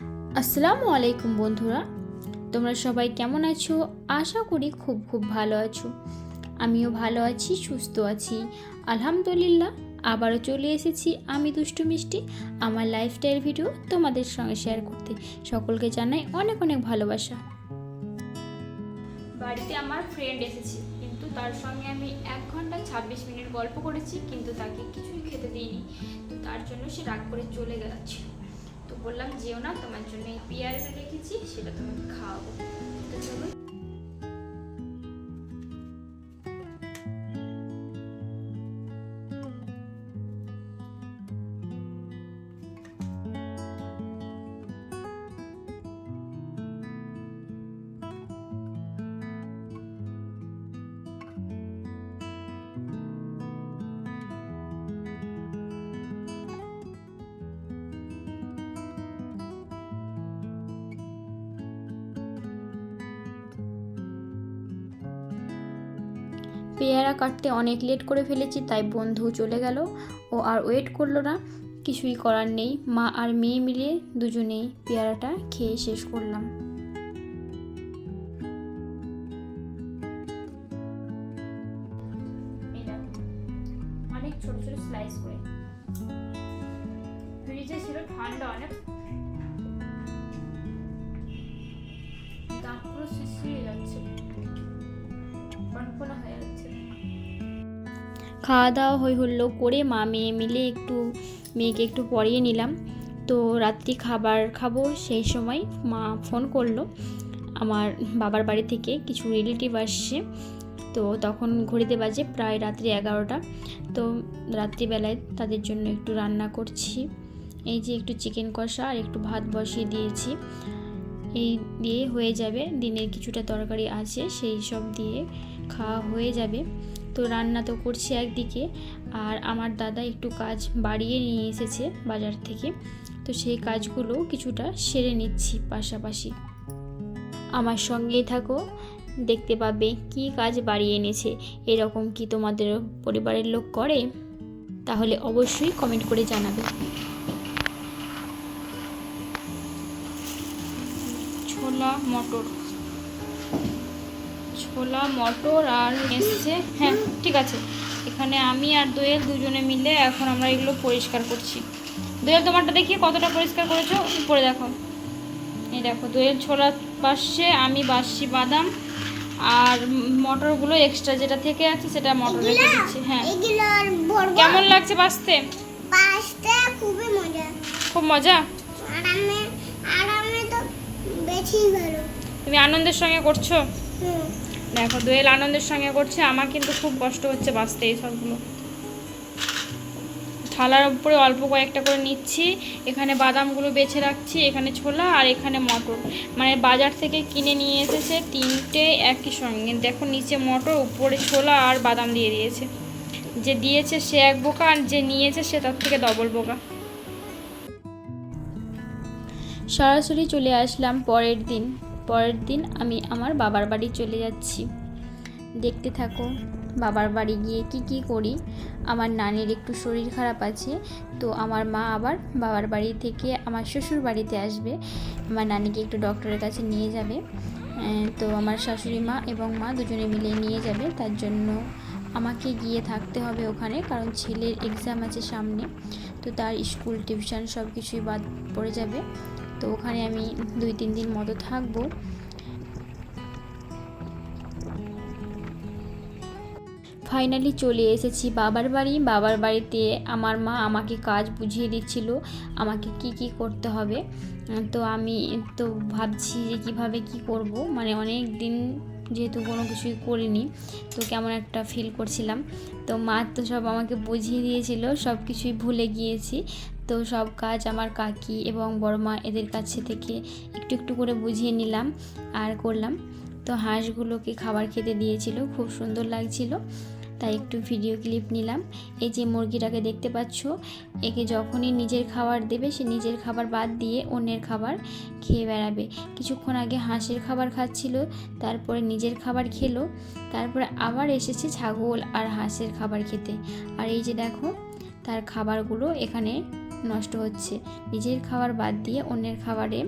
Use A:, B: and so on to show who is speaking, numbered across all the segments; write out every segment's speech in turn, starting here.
A: আসসালামু আলাইকুম বন্ধুরা। তোমরা সবাই কেমন আছো? আশা করি খুব খুব ভালো আছো। আমিও ভালো আছি, সুস্থ আছি। আলহামদুলিল্লাহ, আবারও চলে এসেছি আমি দুষ্টু মিষ্টি। আমার লাইফস্টাইল ভিডিও তোমাদের সঙ্গে শেয়ার করতে। সকলকে জানাই অনেক অনেক ভালোবাসা। বাড়িতে আমার ফ্রেন্ড এসেছে, কিন্তু তার সঙ্গে আমি এক ঘণ্টা ছাব্বিশ মিনিট গল্প করেছি, কিন্তু তাকে কিছুই খেতে দিইনি। তো তার জন্য সে রাগ করে চলে গেছে বললাম যেও না তোমার জন্য এই পেয়ারাটা রেখেছি সেটা তোমাকে পেয়ারা কাটতে অনেক লেট করে ফেলেছি, তাই বন্ধু চলে গেল। ও আর ওয়েট করল না, কিছুই করার নেই। মা আর মেয়ে মিলে দুজনেই পেয়ারাটা খেয়ে শেষ করলাম। অনেক ছোট ছোট স্লাইস করে ফ্রিজে ছিল ঠান্ডা, অনেক খাওয়া দাওয়া হই হলো করে মা মেয়ে মিলে একটু, মেয়েকে একটু পরিয়ে নিলাম। তো রাত্রি খাবার খাব সেই সময় মা ফোন করল। আমার বাবার বাড়ি থেকে কিছু রিলেটিভ আসছে। তো তখন ঘড়িতে বাজে প্রায় রাত্রি এগারোটা। তো রাত্রিবেলায় তাদের জন্য একটু রান্না করছি। এই যে একটু চিকেন কষা আর একটু ভাত বসিয়ে দিয়েছি। এই দিয়ে হয়ে যাবে। দিনের কিছুটা তরকারি আছে, সেই সব দিয়ে খাওয়া হয়ে যাবে। তো রান্না তো করছি একদিকে, আর আমার দাদা একটু কাজ বাড়িয়ে নিয়ে এসেছে বাজার থেকে, তো সেই কাজগুলো কিছুটা সেরে নিচ্ছি পাশাপাশি। আমার সঙ্গেই থাকো, দেখতে পাবে কি কাজ বাড়িয়ে এনেছে, এরকম কি তোমাদের পরিবারের লোক করে? তাহলে অবশ্যই কমেন্ট করে জানাবে। ছোলা মটর। ছোলা মটর আর এসছে। হ্যাঁ ঠিক আছে। এখানে আমি আর দোয়েল দুজনে মিলে এখন আমরা এগুলো পরিষ্কার করছি। দোয়েল তোমারটা দেখিয়ে কতটা পরিষ্কার করেছ? পরে দেখো। এই দেখো দোয়েল ছোলা বাসছে আমি বাসছি বাদাম। আর মটরগুলো এক্সট্রা যেটা থেকে আছে সেটা মটর রেখে দিচ্ছি। হ্যাঁ। কেমন লাগছে বাসতে?
B: পাঁচটা খুবই মজা।
A: খুব মজা?
B: আরামে আরামে তো বেশি ভালো।
A: তুমি আনন্দের সঙ্গে করছ?
B: হুম।
A: দেখো, দোয়েল আনন্দের সঙ্গে করছে। আমার কিন্তু খুব কষ্ট হচ্ছে বাঁচতে এই সবগুলো। থালার উপরে অল্প কয়েকটা করে নিচ্ছি। এখানে বাদামগুলো বেছে রাখছি, এখানে ছোলা আর এখানে মটর। মানে বাজার থেকে কিনে নিয়ে এসেছে তিনটে একই সঙ্গে। দেখো, নিচে মটর, উপরে ছোলা আর বাদাম দিয়ে দিয়েছে। যে দিয়েছে সে এক বোকা আর যে নিয়েছে সে তার থেকে ডবল বোকা। সরাসরি চলে আসলাম পরের দিন। পরের দিন আমি আমার বাবার বাড়ি চলে যাচ্ছি। দেখতে থাকো, বাবার বাড়ি গিয়ে কি কি করি? আমার নানির একটু শরীর খারাপ আছে, তো আমার মা আবার বাবার বাড়ি থেকে আমার শ্বশুর বাড়িতে আসবে। আমার নানিকে একটু ডক্টরের কাছে নিয়ে যাবে। তো আমার শাশুড়ি মা এবং মা দুজনে মিলে নিয়ে যাবে। তার জন্য আমাকে গিয়ে থাকতে হবে ওখানে, কারণ ছেলের এক্সাম আছে সামনে। তো তার স্কুল টিউশন সব কিছুই বাদ পড়ে যাবে। তো ওখানে আমি দুই, তিন দিন মতো থাকব। ফাইনালি চলে এসেছি বাবার বাড়ি। বাবার বাড়িতে আমার মা আমাকে কাজ বুঝিয়ে দিচ্ছিল, আমাকে কি কি করতে হবে। তো আমি তো ভাবছি যে কীভাবে কি করব। মানে অনেক দিন যেহেতু কোনো কিছুই করিনি, তো কেমন একটা ফিল করছিলাম। তো মা তো সব আমাকে বুঝিয়ে দিয়েছিল, সব কিছুই ভুলে গিয়েছি। তো সব কাজ আমার কাকি এবং বড় মা এদের কাছে থেকে একটু একটু করে বুঝিয়ে নিলাম আর করলাম। তো হাঁসগুলোকে খাবার খেতে দিয়েছিল, খুব সুন্দর লাগছিল। তাই একটু ভিডিও ক্লিপ নিলাম। এই যে মুরগিটাকে দেখতে পাচ্ছ, একে যখনই নিজের খাবার দেবে, সে নিজের খাবার বাদ দিয়ে অন্যের খাবার খেয়ে বেড়াবে। কিছুক্ষণ আগে হাঁসের খাবার খাচ্ছিল, তারপরে নিজের খাবার খেলো, তারপরে আবার এসেছে ছাগল আর হাঁসের খাবার খেতে। আর এই যে দেখো, তার খাবারগুলো এখানে নষ্ট হচ্ছে। নিজের খাবার বাদ দিয়ে অন্যের খাবারে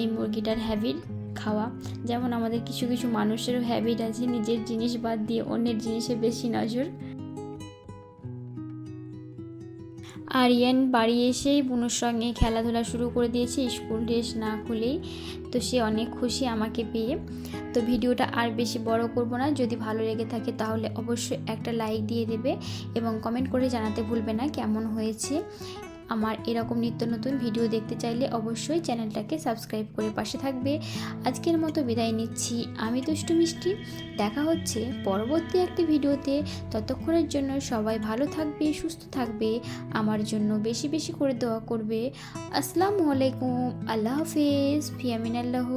A: এই মুরগিটার হ্যাবিট খাওয়া। যেমন আমাদের কিছু কিছু মানুষেরও হ্যাবিট আছে, নিজের জিনিস বাদ দিয়ে অন্যের জিনিসে বেশি নজর। আরিয়ান বাড়ি এসেই বুনোর সঙ্গে খেলাধুলা শুরু করে দিয়েছে, স্কুল ড্রেস না খুলেই তো সে অনেক খুশি আমাকে পেয়ে। তো ভিডিওটা আর বেশি বড় করব না, যদি ভালো লেগে থাকে তাহলে অবশ্যই একটা লাইক দিয়ে দেবে এবং কমেন্ট করে জানাতে ভুলবে না কেমন হয়েছে। আমার এরকম নিত্য নতুন ভিডিও দেখতে চাইলে অবশ্যই চ্যানেলটাকে সাবস্ক্রাইব করে পাশে থাকবে। আজকের মতো বিদায় নিচ্ছি। আমি দুষ্টু মিষ্টি। দেখা হচ্ছে পরবর্তী একটি ভিডিওতে। ততক্ষণের জন্য সবাই ভালো থাকবে, সুস্থ থাকবে, আমার জন্য বেশি বেশি করে দোয়া করবে। আসসালামু আলাইকুম। আল্লাহ হাফেজ। ফিয়ামিন আল্লাহ।